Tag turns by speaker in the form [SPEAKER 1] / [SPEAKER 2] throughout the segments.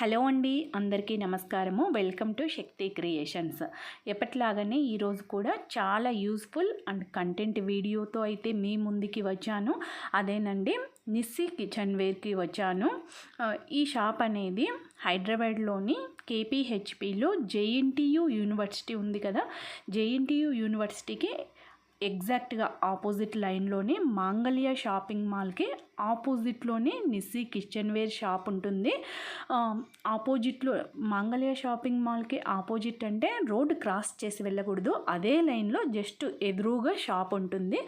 [SPEAKER 1] Hello అండి అందరికీ నమస్కారము. Welcome to Shakti Creations. ఎప్పటిలాగానే ఈరోజు కూడా చాలా యూస్ఫుల్ అండ్ కంటెంట్ వీడియోతో అయితే మీ ముందుకి వచ్చాను. అదేనండి నిస్సి కిచెన్ వేర్కి వచ్చాను. ఈ షాప్ అనేది హైదరాబాద్లోని కేపీహెచ్పిలో జేఎన్టీయు యూనివర్సిటీ ఉంది కదా? జేఎన్టీయు యూనివర్సిటీకి ఎగ్జాక్ట్గా ఆపోజిట్ లైన్లోనే మాంగళ్య షాపింగ్ మాల్కి ఆపోజిట్లోనే నిస్సీ కిచెన్ వేర్ షాప్ ఉంటుంది. ఆపోజిట్లో మాంగళ్య షాపింగ్ మాల్కి ఆపోజిట్ అంటే రోడ్ క్రాస్ చేసి వెళ్ళకూడదు. అదే లైన్లో జస్ట్ ఎదురుగా షాప్ ఉంటుంది.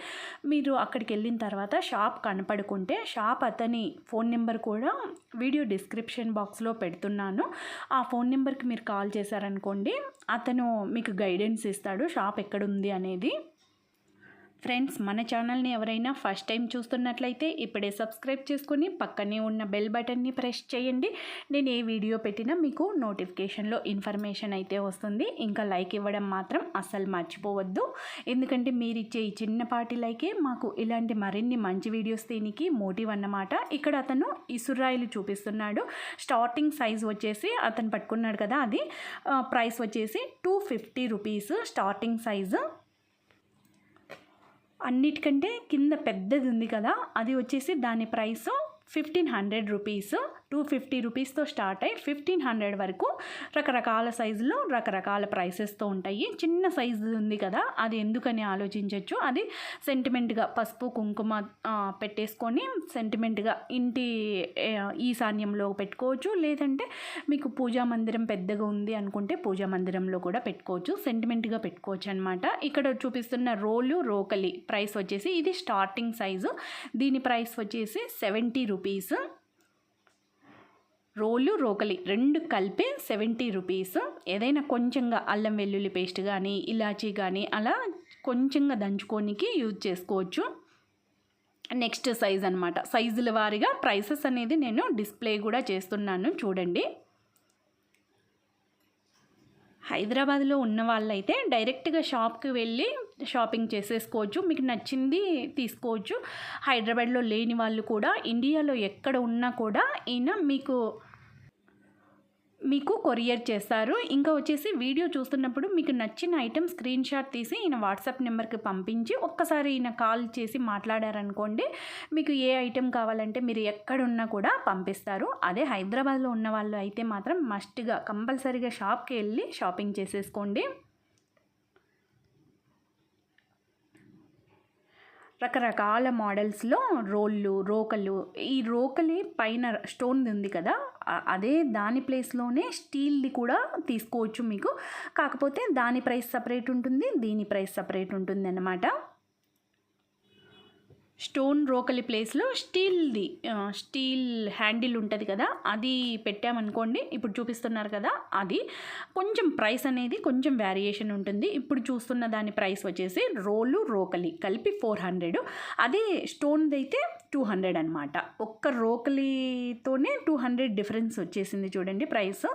[SPEAKER 1] మీరు అక్కడికి వెళ్ళిన తర్వాత షాప్ కనపడుకుంటే షాప్ అతని ఫోన్ నెంబర్ కూడా వీడియో డిస్క్రిప్షన్ బాక్స్లో పెడుతున్నాను. ఆ ఫోన్ నెంబర్కి మీరు కాల్ చేశారనుకోండి అతను మీకు గైడెన్స్ ఇస్తాడు షాప్ ఎక్కడుంది? అనేది. ఫ్రెండ్స్ మన ఛానల్ని ఎవరైనా ఫస్ట్ టైం చూస్తున్నట్లయితే ఇప్పుడే సబ్స్క్రైబ్ చేసుకుని పక్కనే ఉన్న బెల్ బటన్ని ప్రెస్ చేయండి. నేను ఏ వీడియో పెట్టినా మీకు నోటిఫికేషన్లో ఇన్ఫర్మేషన్ అయితే వస్తుంది. ఇంకా లైక్ ఇవ్వడం మాత్రం అస్సలు మర్చిపోవద్దు. ఎందుకంటే మీరు ఇచ్చే ఈ చిన్నపాటి లైకే మాకు ఇలాంటి మరిన్ని మంచి వీడియోస్ దీనికి మోటివ్ అన్నమాట. ఇక్కడ అతను ఇసురాయిలు చూపిస్తున్నాడు. స్టార్టింగ్ సైజ్ వచ్చేసి అతను పట్టుకున్నాడు కదా అది. ప్రైస్ వచ్చేసి two fifty rupees starting size. అన్నిటికంటే కింద పెద్దది ఉంది కదా అది వచ్చేసి దాని price fifteen hundred rupees two fifty రూపీస్తో start అయ్యి ఫిఫ్టీన్ హండ్రెడ్ వరకు రకరకాల సైజులో రకరకాల ప్రైసెస్తో ఉంటాయి. చిన్న సైజు ఉంది కదా అది ఎందుకని ఆలోచించవచ్చు అది సెంటిమెంట్గా పసుపు కుంకుమ పెట్టేసుకొని సెంటిమెంట్గా ఇంటి ఈశాన్యంలో పెట్టుకోవచ్చు. లేదంటే మీకు పూజా మందిరం పెద్దగా ఉంది అనుకుంటే పూజా మందిరంలో కూడా పెట్టుకోవచ్చు. సెంటిమెంట్గా పెట్టుకోవచ్చు అనమాట ఇక్కడ చూపిస్తున్న రోలు రోకలి ప్రైస్ వచ్చేసి ఇది స్టార్టింగ్ సైజు. దీని ప్రైస్ వచ్చేసి సెవెంటీ రూపీస్. రోలు రోకలి రెండు కలిపి సెవెంటీ రూపీస్. ఏదైనా కొంచెంగా అల్లం వెల్లుల్లి పేస్ట్ కానీ ఇలాచీ కానీ అలా కొంచెంగా దంచుకోనికి యూజ్ చేసుకోవచ్చు. నెక్స్ట్ సైజ్ అనమాట సైజుల వారీగా ప్రైసెస్ అనేది నేను డిస్ప్లే కూడా చేస్తున్నాను. చూడండి. హైదరాబాద్లో ఉన్న వాళ్ళైతే డైరెక్ట్గా షాప్కి వెళ్ళి షాపింగ్ చేసేసుకోవచ్చు. మీకు నచ్చింది తీసుకోవచ్చు. హైదరాబాద్లో లేని వాళ్ళు కూడా ఇండియాలో ఎక్కడ ఉన్నా కూడా ఈయన మీకు మీకు కొరియర్ చేస్తారు ఇంకా వచ్చేసి వీడియో చూస్తున్నప్పుడు మీకు నచ్చిన ఐటెం స్క్రీన్ షాట్ తీసి ఈయన వాట్సాప్ నెంబర్కి పంపించి ఒక్కసారి ఈయన కాల్ చేసి మాట్లాడారనుకోండి మీకు ఏ ఐటెం కావాలంటే మీరు ఎక్కడున్నా కూడా పంపిస్తారు. అదే హైదరాబాద్లో ఉన్న వాళ్ళు అయితే మాత్రం మస్ట్గా కంపల్సరీగా షాప్కి వెళ్ళి షాపింగ్ చేసేసుకోండి. రకరకాల మోడల్స్లో రోళ్ళు రోకలు ఈ రోకలి పైన స్టోన్ది ఉంది కదా అదే దాని ప్లేస్లోనే స్టీల్ది కూడా తీసుకోవచ్చు మీకు. కాకపోతే దాని ప్రైస్ సపరేట్ ఉంటుంది దీని ప్రైస్ సపరేట్ ఉంటుంది అన్నమాట స్టోన్ రోకలి ప్లేస్లో స్టీల్ది స్టీల్ హ్యాండిల్ ఉంటుంది కదా అది పెట్టామనుకోండి ఇప్పుడు చూపిస్తున్నారు కదా అది కొంచెం ప్రైస్ అనేది కొంచెం వేరియేషన్ ఉంటుంది. ఇప్పుడు చూస్తున్న దాని ప్రైస్ వచ్చేసి రోలు రోకలి కలిపి ఫోర్ హండ్రెడ్ అదే స్టోన్ది అయితే టూ హండ్రెడ్ అనమాట ఒక్క రోకలితోనే టూ హండ్రెడ్ డిఫరెన్స్ వచ్చేసింది చూడండి ప్రైస్.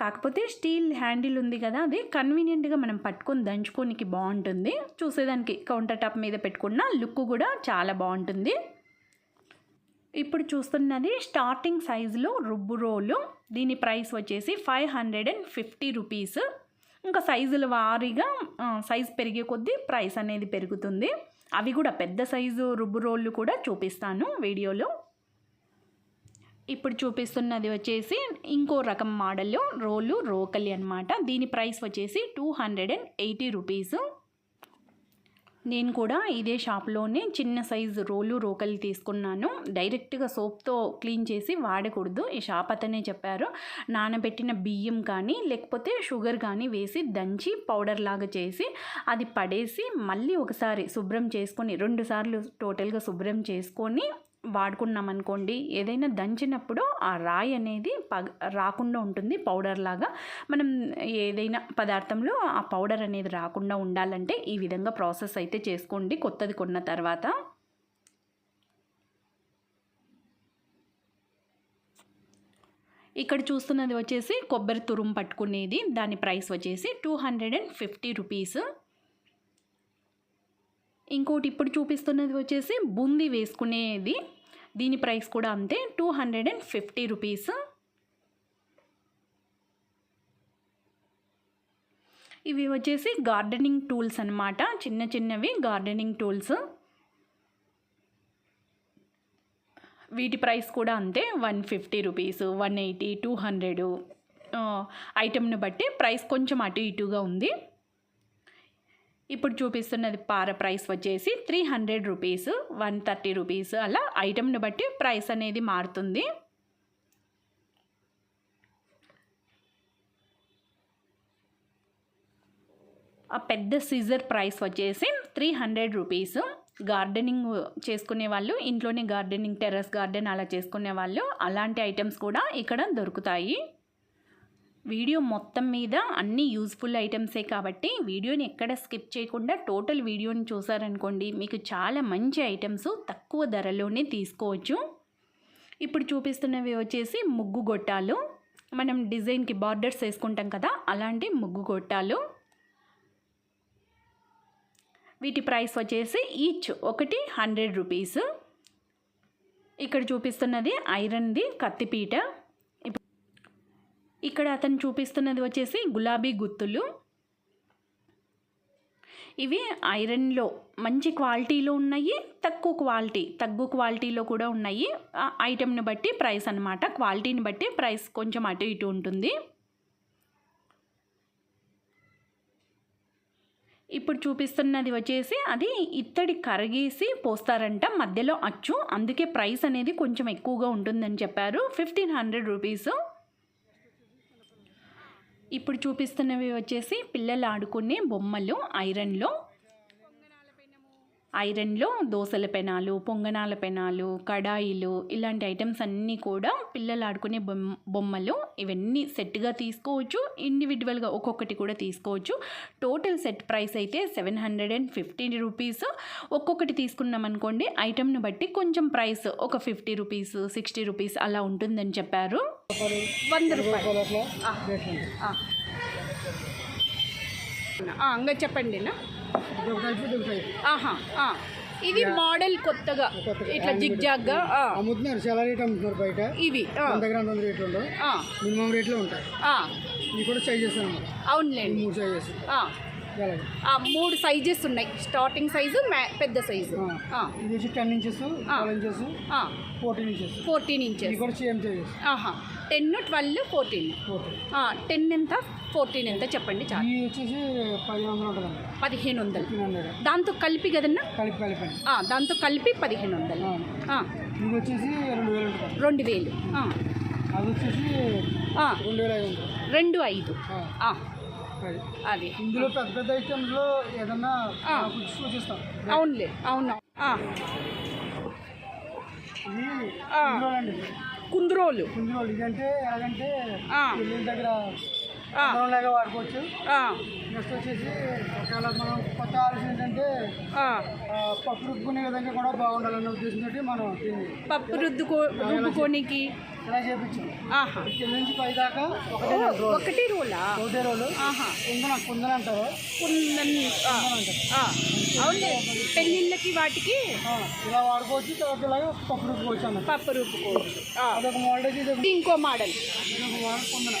[SPEAKER 1] కాకపోతే స్టీల్ హ్యాండిల్ ఉంది కదా అది కన్వీనియంట్గా మనం పట్టుకొని దంచుకోనికి బాగుంటుంది. చూసేదానికి కౌంటర్ టాప్ మీద పెట్టుకున్న లుక్ కూడా చాలా బాగుంటుంది. ఇప్పుడు చూస్తున్నది స్టార్టింగ్ సైజులో రుబ్బు రోలు. దీని ప్రైస్ వచ్చేసి five hundred and fifty rupees. ఇంకా సైజుల వారీగా సైజు పెరిగే కొద్దీ ప్రైస్ అనేది పెరుగుతుంది. అవి కూడా పెద్ద సైజు రుబ్బు రోళ్ళు కూడా చూపిస్తాను వీడియోలో. ఇప్పుడు చూపిస్తున్నది వచ్చేసి ఇంకో రకం మోడల్ రోలు రోకలి అనమాట దీని ప్రైస్ వచ్చేసి two hundred and eighty rupees. నేను కూడా ఇదే షాప్లోనే చిన్న సైజు రోలు రోకలి తీసుకున్నాను. డైరెక్ట్గా సోప్తో క్లీన్ చేసి వాడకూడదు. ఈ షాప్ అతనే చెప్పారు. నానబెట్టిన బియ్యం కానీ లేకపోతే షుగర్ కానీ వేసి దంచి పౌడర్ లాగా చేసి అది పడేసి మళ్ళీ ఒకసారి శుభ్రం చేసుకొని రెండు సార్లు టోటల్గా శుభ్రం చేసుకొని వాడుకున్నాం అనుకోండి ఏదైనా దంచినప్పుడు ఆ రాయి అనేది పగ రాకుండా ఉంటుంది పౌడర్ లాగా. మనం ఏదైనా పదార్థంలో ఆ పౌడర్ అనేది రాకుండా ఉండాలంటే ఈ విధంగా ప్రాసెస్ అయితే చేసుకోండి కొత్తది కొన్న తర్వాత. ఇక్కడ చూస్తున్నది వచ్చేసి కొబ్బరి తురుము పట్టుకునేది దాని ప్రైస్ వచ్చేసి two hundred and fifty rupees. ఇంకోటి ఇప్పుడు చూపిస్తున్నది వచ్చేసి బూందీ వేసుకునేది. దీని ప్రైస్ కూడా అంతే two hundred and fifty rupees. ఇవి వచ్చేసి గార్డెనింగ్ టూల్స్ అనమాట చిన్న చిన్నవి గార్డెనింగ్ టూల్స్. వీటి ప్రైస్ కూడా అంతే one fifty rupees one eighty two hundred. ఐటెంను బట్టి ప్రైస్ కొంచెం అటు ఇటుగా ఉంది. ఇప్పుడు చూపిస్తున్నది పార ప్రైస్ వచ్చేసి three hundred rupees one thirty rupees అలా ఐటెంని బట్టి ప్రైస్ అనేది మారుతుంది. ఆ పెద్ద సీజర్ ప్రైస్ వచ్చేసి త్రీ హండ్రెడ్ రూపీస్. గార్డెనింగ్ చేసుకునే వాళ్ళు ఇంట్లోనే గార్డెనింగ్ టెర్రస్ గార్డెన్ అలా చేసుకునే వాళ్ళు అలాంటి ఐటమ్స్ కూడా ఇక్కడ దొరుకుతాయి. వీడియో మొత్తం మీద అన్ని యూస్ఫుల్ ఐటమ్సే కాబట్టి వీడియోని ఎక్కడ స్కిప్ చేయకుండా టోటల్ వీడియోని చూసారనుకోండి మీకు చాలా మంచి ఐటమ్స్ తక్కువ ధరలోనే తీసుకోవచ్చు. ఇప్పుడు చూపిస్తున్నవి వచ్చేసి ముగ్గు గొట్టాలు. మనం డిజైన్కి బార్డర్స్ వేసుకుంటాం కదా అలాంటి ముగ్గు గొట్టాలు. వీటి ప్రైస్ వచ్చేసి ఈచ్ ఒకటి హండ్రెడ్ రూపీస్. ఇక్కడ చూపిస్తున్నది ఐరన్ది కత్తిపీట. ఇక్కడ అతను చూపిస్తున్నది వచ్చేసి గులాబీ గుత్తులు. ఇవి ఐరన్లో మంచి క్వాలిటీలో ఉన్నాయి తక్కువ క్వాలిటీ తక్కువ క్వాలిటీలో కూడా ఉన్నాయి. ఐటెంని బట్టి ప్రైస్ అనమాట క్వాలిటీని బట్టి ప్రైస్ కొంచెం అటు ఇటు ఉంటుంది. ఇప్పుడు చూపిస్తున్నది వచ్చేసి అది ఇత్తడి కరిగేసి పోస్తారంట మధ్యలో అచ్చు. అందుకే ప్రైస్ అనేది కొంచెం ఎక్కువగా ఉంటుందని చెప్పారు. Fifteen hundred rupees. ఇప్పుడు చూపిస్తున్నవి వచ్చేసి పిల్లలు ఆడుకునే బొమ్మలు ఐరన్లో ఐరన్లో దోసల పెనాలు పొంగనాల పెనాలు కడాయిలు ఇలాంటి ఐటమ్స్ అన్నీ కూడా పిల్లలు ఆడుకునే బొమ్మ బొమ్మలు ఇవన్నీ సెట్గా తీసుకోవచ్చు. ఇండివిజువల్గా ఒక్కొక్కటి కూడా తీసుకోవచ్చు. టోటల్ సెట్ ప్రైస్ అయితే seven hundred and fifty rupees. ఒక్కొక్కటి తీసుకున్నాం అనుకోండి ఐటమ్ని బట్టి కొంచెం ప్రైస్ ఒక ఫిఫ్టీ రూపీస్ సిక్స్టీ రూపీస్ అలా ఉంటుందని చెప్పారు. వంద రూపాయలు. ఇంకా చెప్పండి నా? ఆహా. ఇది మోడల్ కొత్తగా. ఇట్లా జిగ్ జాగ్గా
[SPEAKER 2] అమ్ముతున్నారు చాలా రేట్ అమ్ముతున్నారు బయట.
[SPEAKER 1] ఇవి
[SPEAKER 2] దగ్గర అంత రేట్లు ఉండవు మినిమం రేట్లో ఉంటాయి. ఇవి కూడా సైజెస్ అన్నమాట.
[SPEAKER 1] అవునులేండి.
[SPEAKER 2] మూడు సైజెస్
[SPEAKER 1] మూడు సైజెస్ ఉన్నాయి. స్టార్టింగ్ సైజు పెద్ద సైజు.
[SPEAKER 2] ఇది ten inches inches fourteen inches
[SPEAKER 1] fourteen inches
[SPEAKER 2] కూడా సేమ్ సైజెస్
[SPEAKER 1] ఆహా. Ten twelve fourteen. టెన్ ఎంత? ఫోర్టీన్ ఎంత? చెప్పండి చాలు.
[SPEAKER 2] వచ్చేసి
[SPEAKER 1] పదిహేను వందలు దాంతో కలిపి కదన్నా?
[SPEAKER 2] కలిపి కలిపండి
[SPEAKER 1] ఆ, దాంతో కలిపి పదిహేను వందలు.
[SPEAKER 2] ఇది వచ్చేసి రెండు వేలు అది వచ్చేసి రెండు ఐదు అది. ఇందులో పెద్ద పెద్ద ఐటెంలో ఏదన్నా సూచిస్తాం
[SPEAKER 1] అవునులే. అవును. కుందురోలు
[SPEAKER 2] ఇందులో ఇదంటే ఎలాగంటే దగ్గర. లాగా వాడుకోవచ్చు. నెక్స్ట్ వచ్చేసి ఒకవేళ మనం కొత్త ఆలోచన ఏంటంటే పప్పు రుబ్బుకునే విధంగా కూడా బాగుండాలనే ఉద్దేశంతో మనం
[SPEAKER 1] పప్పు రుద్దుకో రుబ్బుకోనికి?
[SPEAKER 2] ఇలా చేపించాం కింద నుంచి పై దాకా ఒకటే
[SPEAKER 1] ఒకటి రోలా?
[SPEAKER 2] ఒకటే రోలు. కుందన కుందన అంటారు.
[SPEAKER 1] కుందన్ అవునులే. పెళ్ళిళ్ళకి వాటికి?
[SPEAKER 2] ఇలా వాడుకోవచ్చు తర్వాత ఇలాగే పప్పు రుబ్బుకోవచ్చు అన్నమాట.
[SPEAKER 1] పప్పు రుబ్బుకోవచ్చు.
[SPEAKER 2] అదొక మోడల్.
[SPEAKER 1] ఇది ఇంకో మోడల్.
[SPEAKER 2] ఇదొక మోడల్ కుందన.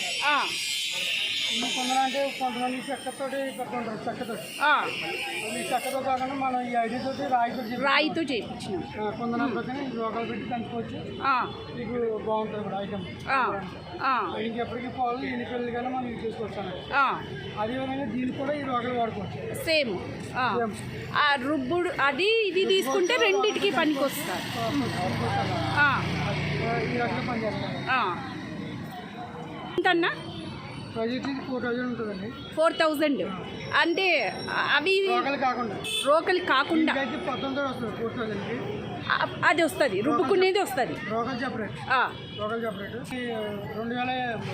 [SPEAKER 2] అంటే కొంతమంది చెక్కతోటి పెట్టుకుంటారు చెక్కతో ఈ చెక్కతో కాకుండా మనం ఈ ఐడితో రాయితో చేసి
[SPEAKER 1] రాయితో చేయించినాం.
[SPEAKER 2] కొందన ప్రక్కన ఈ రోగాలు పెట్టి కనుక్కోవచ్చు.
[SPEAKER 1] ఆ,
[SPEAKER 2] మీకు బాగుంటుంది కూడా ఐటమ్. ఇంకెప్పటికీ పాలు ఎన్ని పిల్లలు కానీ మనం యూజ్ చేసుకోవచ్చు అదేవిధంగా దీనికి కూడా ఈ రోగాలు వాడుకోవచ్చు.
[SPEAKER 1] సేమ్. రుబ్బుడు అది ఇది తీసుకుంటే రెండిటికి పనికొస్తారు ఆ,
[SPEAKER 2] ఈ రకంగా పనిచేస్తాయి.
[SPEAKER 1] ఆ. ఎంతన్నా
[SPEAKER 2] ఫోర్ థౌజండ్
[SPEAKER 1] అంటే అవి రోకలి కాకుండా. అది వస్తుంది రుబ్బుకునేది వస్తుంది.
[SPEAKER 2] రోగాలు సెపరేట్ రోగాలు సెపరేట్ ఈ రెండు వేల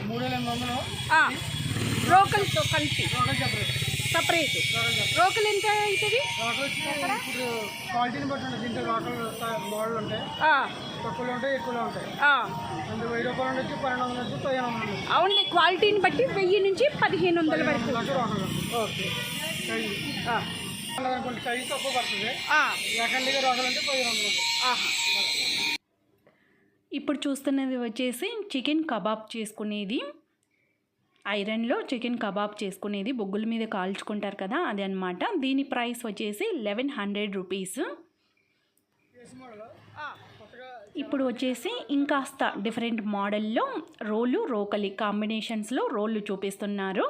[SPEAKER 2] మూడు వేల ఎనిమిది వందలు.
[SPEAKER 1] ఆ, రోకలితో కలిపి.
[SPEAKER 2] Separate
[SPEAKER 1] separate. రోకలి ఎంత అవుతుంది?
[SPEAKER 2] క్వాలిటీని బట్టి ఉంటుంది దీంట్లో మోడల్ ఉంటాయి. తక్కువలో ఉంటాయి ఎక్కువలో ఉంటాయి. అంటే వెయ్యి రూపాయలు ఉండొచ్చు పన్నెండు వందలు పదిహేను వందలు
[SPEAKER 1] అవునులే క్వాలిటీని బట్టి వెయ్యి నుంచి పదిహేను వందల వరకు. ఓకే
[SPEAKER 2] తక్కువ పడుతుంది పదిహేను వందలు.
[SPEAKER 1] ఇప్పుడు చూస్తున్నది వచ్చేసి చికెన్ కబాబ్ చేసుకునేది. ఐరన్లో చికెన్ కబాబ్ చేసుకునేది బొగ్గుల మీద కాల్చుకుంటారు కదా అది అనమాట దీని ప్రైస్ వచ్చేసి లెవెన్ హండ్రెడ్ రూపీస్. ఇప్పుడు వచ్చేసి ఇంకాస్త డిఫరెంట్ మోడల్లో రోలు రోకలి కాంబినేషన్స్లో రోళ్ళు చూపిస్తున్నారు.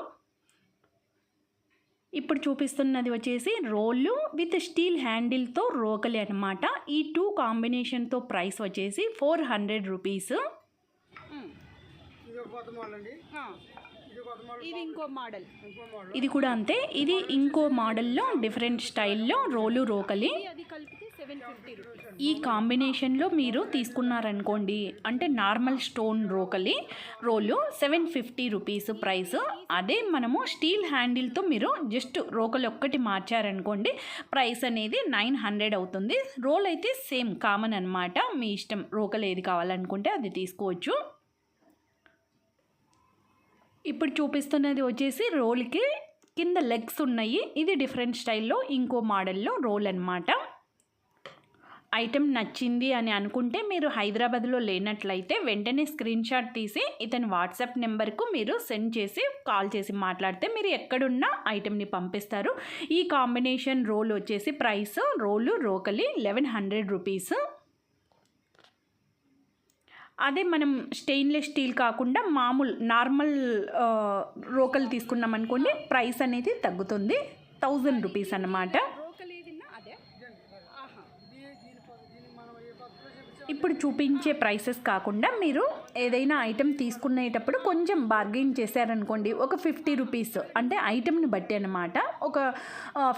[SPEAKER 1] ఇప్పుడు చూపిస్తున్నది వచ్చేసి రోళ్ళు విత్ స్టీల్ హ్యాండిల్తో రోకలి అనమాట ఈ టూ కాంబినేషన్తో ప్రైస్ వచ్చేసి ఫోర్ హండ్రెడ్ రూపీస్.
[SPEAKER 2] ఇది ఒక కొత్త మోడల్ అండి. ఇది కొత్త మోడల్
[SPEAKER 3] ఇది ఇంకో మోడల్.
[SPEAKER 2] ఇంకో మోడల్.
[SPEAKER 1] ఇది కూడా అంతే. ఇది ఇంకో మోడల్లో డిఫరెంట్ స్టైల్లో రోలు రోకలి. ఈ కాంబినేషన్లో మీరు తీసుకున్నారనుకోండి అంటే నార్మల్ స్టోన్ రోకలి రోలు సెవెన్ ఫిఫ్టీ రూపీస్ ప్రైస్. అదే మనము స్టీల్ హ్యాండిల్తో మీరు జస్ట్ రోకలి ఒక్కటి మార్చారనుకోండి ప్రైస్ అనేది నైన్ హండ్రెడ్ అవుతుంది. రోల్ అయితే సేమ్ కామన్ అనమాట మీ ఇష్టం రోకలి ఏది కావాలనుకుంటే అది తీసుకోవచ్చు. ఇప్పుడు చూపిస్తున్నది వచ్చేసి రోల్కి కింద లెగ్స్ ఉన్నాయి. ఇది డిఫరెంట్ స్టైల్లో ఇంకో మోడల్లో రోల్ అన్నమాట. ఐటెం నచ్చింది అని అనుకుంటే మీరు హైదరాబాద్లో లేనట్లయితే వెంటనే స్క్రీన్ షాట్ తీసి ఇతని వాట్సాప్ నెంబర్కు మీరు సెండ్ చేసి కాల్ చేసి మాట్లాడితే మీరు ఎక్కడున్నా ఐటెంని పంపిస్తారు. ఈ కాంబినేషన్ రోల్ వచ్చేసి ప్రైస్ రోలు రోకలి లెవెన్ హండ్రెడ్ రూపీస్. అదే మనం స్టెయిన్లెస్ స్టీల్ కాకుండా మామూలు నార్మల్ రోకలు తీసుకున్నాం అనుకోండి ప్రైస్ అనేది తగ్గుతుంది. థౌజండ్ రూపీస్ అన్నమాట
[SPEAKER 3] రోకల్ ఏదిన్నా అదే ఆహా
[SPEAKER 2] ఇది దీని కొ- దీని మనం ఏ కొత్తగా చూపించాం
[SPEAKER 1] ఇప్పుడు చూపించే ప్రైసెస్ కాకుండా మీరు ఏదైనా ఐటెం తీసుకునేటప్పుడు కొంచెం బార్గెయిన్ చేశారనుకోండి ఒక ఫిఫ్టీ రూపీస్ అంటే ఐటెంని బట్టి అనమాట ఒక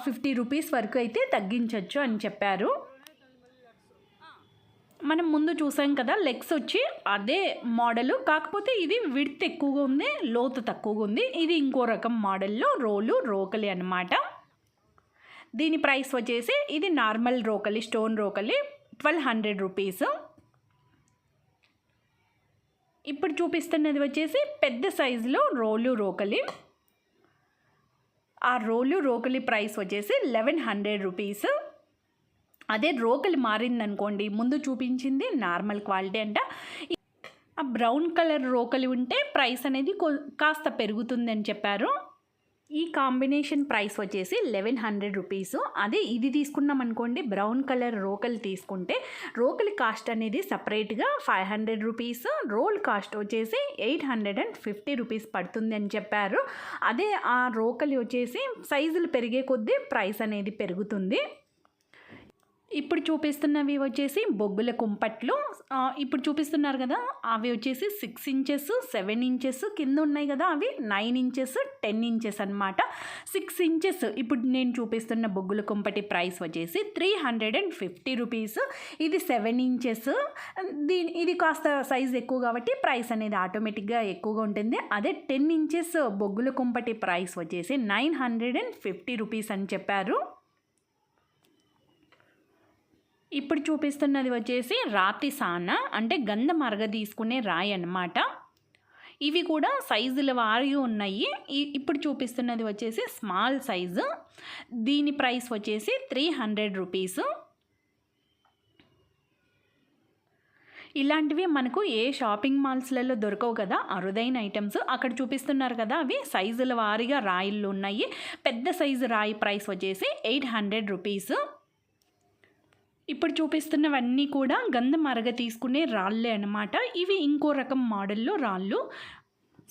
[SPEAKER 1] ఫిఫ్టీ రూపీస్ వరకు అయితే తగ్గించవచ్చు అని చెప్పారు. మనం ముందు చూసాం కదా లెగ్స్ వచ్చి అదే మోడలు కాకపోతే ఇది విడ్త్ ఎక్కువగా ఉంది లోతు తక్కువగా ఉంది. ఇది ఇంకో రకం మోడల్లో రోలు రోకలి అన్నమాట. దీని ప్రైస్ వచ్చేసి ఇది నార్మల్ రోకలి స్టోన్ రోకలి. Twelve hundred rupees. ఇప్పుడు చూపిస్తున్నది వచ్చేసి పెద్ద సైజులో రోలు రోకలి. ఆ రోలు రోకలి ప్రైస్ వచ్చేసి లెవెన్ హండ్రెడ్ రూపీస్. అదే రోకలి మారిందనుకోండి ముందు చూపించింది నార్మల్ క్వాలిటీ అంట. ఆ బ్రౌన్ కలర్ రోకలి ఉంటే ప్రైస్ అనేది కాస్త పెరుగుతుందని చెప్పారు. ఈ కాంబినేషన్ ప్రైస్ వచ్చేసి లెవెన్ హండ్రెడ్ రూపీస్. అదే ఇది తీసుకున్నాం అనుకోండి బ్రౌన్ కలర్ రోకలు తీసుకుంటే రోకలి కాస్ట్ అనేది సపరేట్గా ఫైవ్ హండ్రెడ్ రూపీస్ రోల్ కాస్ట్ వచ్చేసి eight hundred and fifty rupees పడుతుంది అని చెప్పారు. అదే ఆ రోకలి వచ్చేసి సైజులు పెరిగే కొద్దీ ప్రైస్ అనేది పెరుగుతుంది. ఇప్పుడు చూపిస్తున్నవి వచ్చేసి బొగ్గుల కుంపట్లు. ఇప్పుడు చూపిస్తున్నారు కదా అవి వచ్చేసి సిక్స్ ఇంచెస్ సెవెన్ ఇంచెస్ కింద ఉన్నాయి కదా అవి నైన్ ఇంచెస్ టెన్ ఇంచెస్ అనమాట సిక్స్ ఇంచెస్ ఇప్పుడు నేను చూపిస్తున్న బొగ్గుల కుంపటి ప్రైస్ వచ్చేసి three hundred and fifty rupees ఇది సెవెన్ ఇంచెస్ దీని ఇది కాస్త సైజ్ ఎక్కువ కాబట్టి ప్రైస్ అనేది ఆటోమేటిక్గా ఎక్కువగా ఉంటుంది. అదే టెన్ ఇంచెస్ బొగ్గుల కుంపటి ప్రైస్ వచ్చేసి nine hundred and fifty rupees అని చెప్పారు. ఇప్పుడు చూపిస్తున్నది వచ్చేసి రాతి సాన అంటే గంధం అరగ తీసుకునే రాయి అన్నమాట. ఇవి కూడా సైజుల వారి ఉన్నాయి. ఇప్పుడు చూపిస్తున్నది వచ్చేసి స్మాల్ సైజు. దీని ప్రైస్ వచ్చేసి త్రీ హండ్రెడ్ రూపీస్. ఇలాంటివి మనకు ఏ షాపింగ్ మాల్స్లలో దొరకవు కదా అరుదైన ఐటమ్స్. అక్కడ చూపిస్తున్నారు కదా అవి సైజుల వారీగా రాయిళ్ళు ఉన్నాయి. పెద్ద సైజు రాయి ప్రైస్ వచ్చేసి ఎయిట్ హండ్రెడ్ రూపీస్. ఇప్పుడు చూపిస్తున్నవన్నీ కూడా గంధం అరగ తీసుకునే రాళ్ళే అనమాట ఇవి ఇంకో రకం మోడల్లో రాళ్ళు.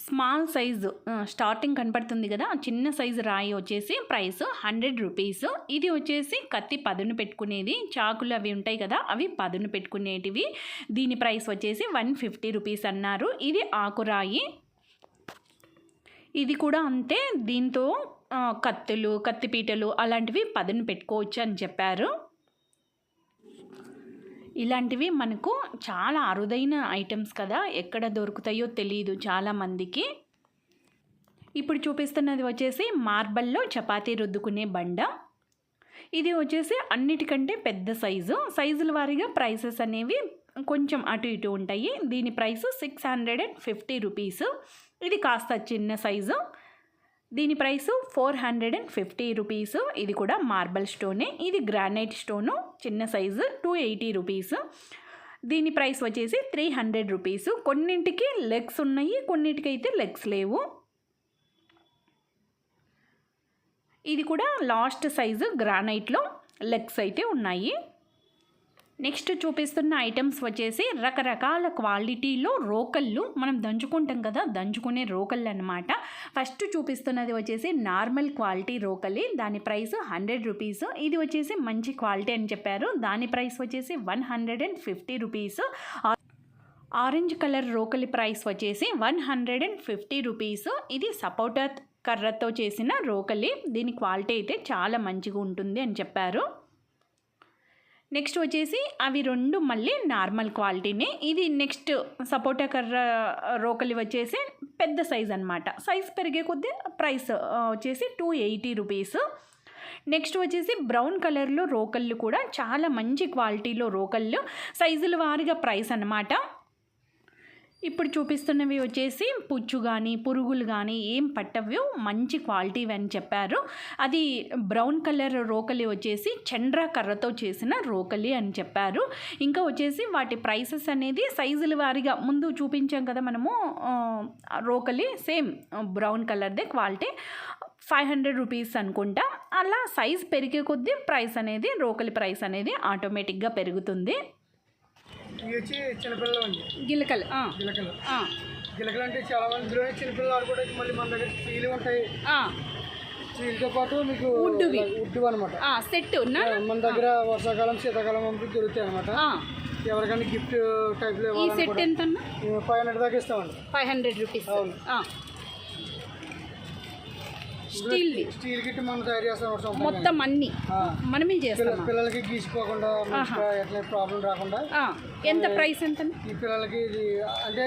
[SPEAKER 1] స్మాల్ సైజు స్టార్టింగ్ కనపడుతుంది కదా చిన్న సైజు రాయి వచ్చేసి ప్రైస్ హండ్రెడ్ రూపీస్. ఇది వచ్చేసి కత్తి పదును పెట్టుకునేది. చాకులు అవి ఉంటాయి కదా అవి పదును పెట్టుకునేటివి. దీని ప్రైస్ వచ్చేసి వన్ ఫిఫ్టీ రూపీస్ అన్నారు. ఇది ఆకురాయి ఇది కూడా అంతే దీంతో కత్తులు కత్తిపీటలు అలాంటివి పదును పెట్టుకోవచ్చు అని చెప్పారు. ఇలాంటివి మనకు చాలా అరుదైన ఐటమ్స్ కదా ఎక్కడ దొరుకుతాయో తెలియదు చాలామందికి ఇప్పుడు చూపిస్తున్నది వచ్చేసి మార్బల్లో చపాతీ రుద్దుకునే బండ. ఇది వచ్చేసి అన్నిటికంటే పెద్ద సైజు. సైజుల వారీగా ప్రైసెస్ అనేవి కొంచెం అటు ఇటు ఉంటాయి. దీని price six hundred and fifty rupees. ఇది కాస్త చిన్న సైజు. దీని price four hundred and fifty rupees. ఇది కూడా మార్బల్ స్టోనే. ఇది గ్రానైట్ స్టోను. చిన్న సైజు టూ ఎయిటీ రూపీస్. దీని ప్రైస్ వచ్చేసి త్రీ హండ్రెడ్ రూపీస్. కొన్నింటికి లెగ్స్ ఉన్నాయి కొన్నింటికైతే లెగ్స్ లేవు. ఇది కూడా లాస్ట్ సైజు గ్రానైట్లో లెగ్స్ అయితే ఉన్నాయి. నెక్స్ట్ చూపిస్తున్న ఐటమ్స్ వచ్చేసి రకరకాల క్వాలిటీలో రోకళ్ళు మనం దంచుకుంటాం కదా దంచుకునే రోకళ్ళు అనమాట ఫస్ట్ చూపిస్తున్నది వచ్చేసి నార్మల్ క్వాలిటీ రోకలి దాని ప్రైస్ హండ్రెడ్ రూపీస్. ఇది వచ్చేసి మంచి క్వాలిటీ అని చెప్పారు. దాని ప్రైస్ వచ్చేసి one hundred and fifty rupees. Orange colour రోకలి ప్రైస్ వచ్చేసి one hundred and fifty rupees. ఇది సపోటా కర్రతో చేసిన రోకలి. దీని క్వాలిటీ అయితే చాలా మంచిగా ఉంటుంది అని చెప్పారు. నెక్స్ట్ వచ్చేసి అవి రెండు మళ్ళీ నార్మల్ క్వాలిటీనే. ఇది నెక్స్ట్ సపోటా కర్ర రోకలి వచ్చేసి పెద్ద సైజ్ అనమాట సైజ్ పెరిగే కొద్దీ ప్రైస్ వచ్చేసి టూ ఎయిటీ రూపీస్. నెక్స్ట్ వచ్చేసి బ్రౌన్ కలర్లో రోకళ్ళు కూడా చాలా మంచి క్వాలిటీలో రోకళ్ళు. సైజుల వారీగా ప్రైస్ అన్నమాట. ఇప్పుడు చూపిస్తున్నవి వచ్చేసి పుచ్చు కానీ పురుగులు కానీ ఏం పట్టవు మంచి క్వాలిటీ అని చెప్పారు. అది బ్రౌన్ కలర్ రోకలి వచ్చేసి చండ్ర కర్రతో చేసిన రోకలి అని చెప్పారు. ఇంకా వచ్చేసి వాటి ప్రైసెస్ అనేది సైజుల వారీగా ముందు చూపించాం కదా మనము రోకలి సేమ్ బ్రౌన్ కలర్దే క్వాలిటీ. ఫైవ్ హండ్రెడ్ రూపీస్ అనుకుంటా. అలా సైజ్ పెరిగే కొద్దీ ప్రైస్ అనేది రోకలి ప్రైస్ అనేది ఆటోమేటిక్గా పెరుగుతుంది.
[SPEAKER 2] ఇవి వచ్చి చిన్నపిల్లలు అండి.
[SPEAKER 3] గిలకలు
[SPEAKER 2] గిలకలు. గిలకలు అంటే చాలా మంది ఇందులో చిన్నపిల్లలు ఆడుకోవడానికి మళ్ళీ మన దగ్గర స్టీల్ ఉంటాయి. స్టీల్తో పాటు మీకు
[SPEAKER 3] వుడ్వి.
[SPEAKER 2] ఉడ్డు అనమాట
[SPEAKER 3] సెట్
[SPEAKER 2] మన దగ్గర వర్షాకాలం శీతాకాలం పంపి దొరుకుతాయి అనమాట ఎవరికైనా గిఫ్ట్ టైప్లో
[SPEAKER 3] ఈ సెట్ ఎంత
[SPEAKER 2] ఫైవ్ హండ్రెడ్ దాకా ఇస్తామండి.
[SPEAKER 3] Five hundred rupees.
[SPEAKER 2] అవును.
[SPEAKER 3] స్టీల్ది
[SPEAKER 2] స్టీల్ కిట్ మనం తయారు చేస్తాం.
[SPEAKER 3] మొత్తం అన్ని. మనమే చేస్తామా
[SPEAKER 2] పిల్లలకి గీసిపోకుండా మంచిగా ఎట్లా ప్రాబ్లం రాకుండా.
[SPEAKER 3] ఎంత ప్రైస్ ఎంత?
[SPEAKER 2] ఈ పిల్లలకి ఇది అంటే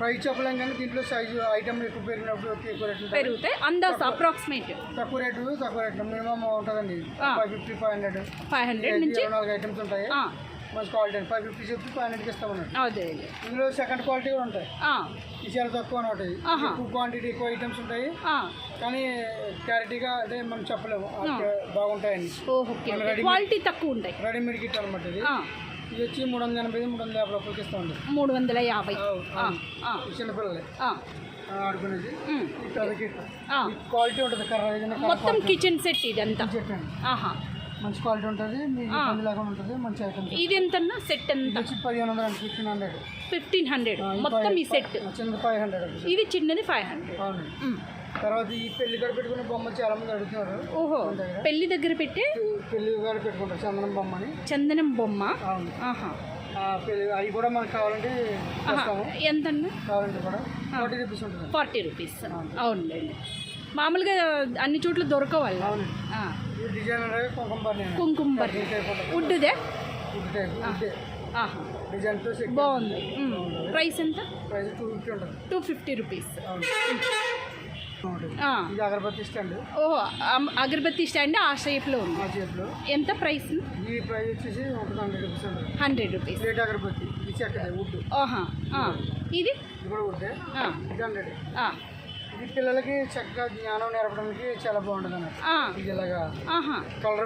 [SPEAKER 2] ప్రైస్ చెప్పలేం కానీ దీంట్లో సైజు ఐటమ్ ఎక్కువ పెరిగినప్పుడు ఎక్కువ ఉంటాయి.
[SPEAKER 3] పెరుగుతాయి. అందాస్ అప్రాక్సిమేట్
[SPEAKER 2] తక్కువ రేటు తక్కువ రేట్లు మినిమం ఉంటుందండి. Five fifty five hundred
[SPEAKER 3] five hundred నుంచి
[SPEAKER 2] నాలుగు ఐటమ్స్ ఉంటాయి. మంచి క్వాలిటీ ఫైవ్ ఫిఫ్టీ చెప్పి ఫైవ్ హండ్రెడ్కి ఇస్తామన్నట్టు
[SPEAKER 3] అదే
[SPEAKER 2] ఇందులో సెకండ్ క్వాలిటీ కూడా ఉంటాయి. ఇది చాలా తక్కువ ఇది.
[SPEAKER 3] ఆహా.
[SPEAKER 2] ఎక్కువ క్వాంటిటీ ఎక్కువ ఐటమ్స్ ఉంటాయి. కానీ క్లారిటీగా అంటే మనం చెప్పలేము. బాగుంటాయని.
[SPEAKER 3] క్వాలిటీ తక్కువ ఉంటాయి.
[SPEAKER 2] రెడీమేడ్ కిట్ అనమాట ఇది. ఇది వచ్చి మూడు వందల ఎనభై మూడు వందల యాభై రూపాయలకి ఇస్తామండి
[SPEAKER 3] మూడు వందల యాభై.
[SPEAKER 2] ఈ చిన్నపిల్లలే ఆడుకునేది. ఈ. ఈ క్వాలిటీ ఉంటుంది.
[SPEAKER 3] మొత్తం కిచెన్ సెట్ ఇదంతా.
[SPEAKER 2] అండి.
[SPEAKER 3] ఆహా.
[SPEAKER 2] మంచి క్వాలిటీ ఉంటుంది మీకు. ఇబ్బంది లేకుండా ఉంటుంది మంచి ఐటమ్
[SPEAKER 3] ఇది ఎంతన్నా సెట్ ఎంత
[SPEAKER 2] పదిహేను వందలు ఫిఫ్టీన్ హండ్రెడ్.
[SPEAKER 3] ఫిఫ్టీన్ హండ్రెడ్ మొత్తం ఈ సెట్
[SPEAKER 2] చిన్నది ఫైవ్ హండ్రెడ్
[SPEAKER 3] ఇది చిన్నది ఫైవ్ హండ్రెడ్
[SPEAKER 2] అవునండి. తర్వాత ఈ పెళ్ళి కాడ పెట్టుకునే బొమ్మలు చాలా మంది అడుగుతున్నారు.
[SPEAKER 3] ఓహో పెళ్ళి దగ్గర పెట్టే?
[SPEAKER 2] పెళ్ళి కాడ పెట్టుకుంటారు చందనం బొమ్మని.
[SPEAKER 3] చందనం బొమ్మ?
[SPEAKER 2] అవును.
[SPEAKER 3] ఆహా.
[SPEAKER 2] అవి కూడా మనకు కావాలంటే
[SPEAKER 3] ఎంతన్నా?
[SPEAKER 2] కావాలంటే కూడా ఫార్టీ రూపీస్ ఉంటుంది.
[SPEAKER 3] Forty rupees. అవునులేండి. మామూలుగా అన్ని చోట్ల దొరకవాలి
[SPEAKER 2] అవునండి.
[SPEAKER 3] ఆ,
[SPEAKER 2] వుడ్ టైప్ వుడ్
[SPEAKER 3] ఆహా.
[SPEAKER 2] డిజైన్తో సెట్
[SPEAKER 3] బాగుంది. ప్రైస్ ఎంత?
[SPEAKER 2] ప్రైస్ టూ ఫిఫ్టీ ఉంటుంది.
[SPEAKER 3] Two fifty rupees. ఆ.
[SPEAKER 2] ఇది అగరబత్తి స్టాండ్.
[SPEAKER 3] ఓహో అమ్- అగరబత్తి స్టాండ్ ఆ షేప్లో ఉంది.
[SPEAKER 2] మా చేతిలో
[SPEAKER 3] ఎంత ప్రైస్?
[SPEAKER 2] ఈ ప్రైస్ వచ్చేసి ఉంటుంది హండ్రెడ్ రూపీస్ ఉంటుంది
[SPEAKER 3] హండ్రెడ్ రూపీస్.
[SPEAKER 2] ప్లేట్ అగరబత్తి. ఇది చెక్కదే వుడ్
[SPEAKER 3] ఆ. ఇది
[SPEAKER 2] ఇది? కూడా వుడ్డే
[SPEAKER 3] ఆ,
[SPEAKER 2] ఇది హండ్రెడ్.
[SPEAKER 3] ఆ,
[SPEAKER 2] ఇది పిల్లలకి చక్కగా జ్ఞానం నేర్పడానికి చాలా బాగుంటుంది అన్నట్టు
[SPEAKER 3] ఆ,
[SPEAKER 2] ఇది ఇలాగా
[SPEAKER 3] ఆహా.
[SPEAKER 2] కలర్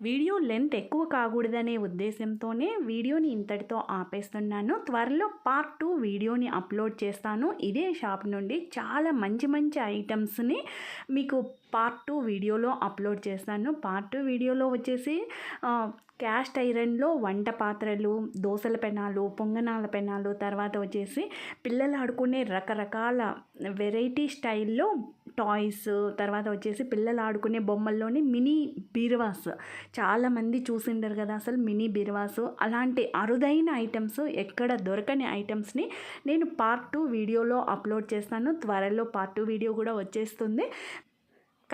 [SPEAKER 1] వీడియో లెంత్ ఎక్కువ కాకూడదనే ఉద్దేశంతోనే వీడియోని ఇంతటితో ఆపేస్తున్నాను. త్వరలో పార్ట్ టూ వీడియోని అప్లోడ్ చేస్తాను. ఇదే షాప్ నుండి చాలా మంచి మంచి ఐటమ్స్ని మీకు పార్ట్ టూ వీడియోలో అప్లోడ్ చేస్తాను పార్ట్ టూ వీడియోలో వచ్చేసి క్యాస్ట్ ఐరన్లో వంట పాత్రలు దోసల పెనాలు పొంగనాల పెనాలు తర్వాత వచ్చేసి పిల్లలు ఆడుకునే రకరకాల వెరైటీ స్టైల్లో టాయ్స్ తర్వాత వచ్చేసి పిల్లలు ఆడుకునే బొమ్మల్లోని మినీ బీరువాస్. చాలామంది చూసిండరు కదా అసలు మినీ బీరువాస్. అలాంటి అరుదైన ఐటమ్స్ ఎక్కడ దొరకని ఐటమ్స్ని నేను పార్ట్ టూ వీడియోలో అప్లోడ్ చేస్తాను. త్వరలో పార్ట్ టూ వీడియో కూడా వచ్చేస్తుంది.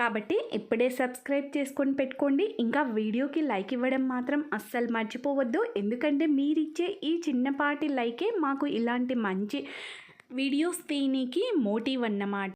[SPEAKER 1] కాబట్టి ఇప్పుడే సబ్స్క్రైబ్ చేసుకొని పెట్టుకోండి. ఇంకా వీడియోకి లైక్ ఇవ్వడం మాత్రం అస్సలు మర్చిపోవద్దు. ఎందుకంటే మీరిచ్చే ఈ చిన్నపాటి లైకే మాకు ఇలాంటి మంచి వీడియోస్ తీయనీకి మోటివ్ అన్నమాట.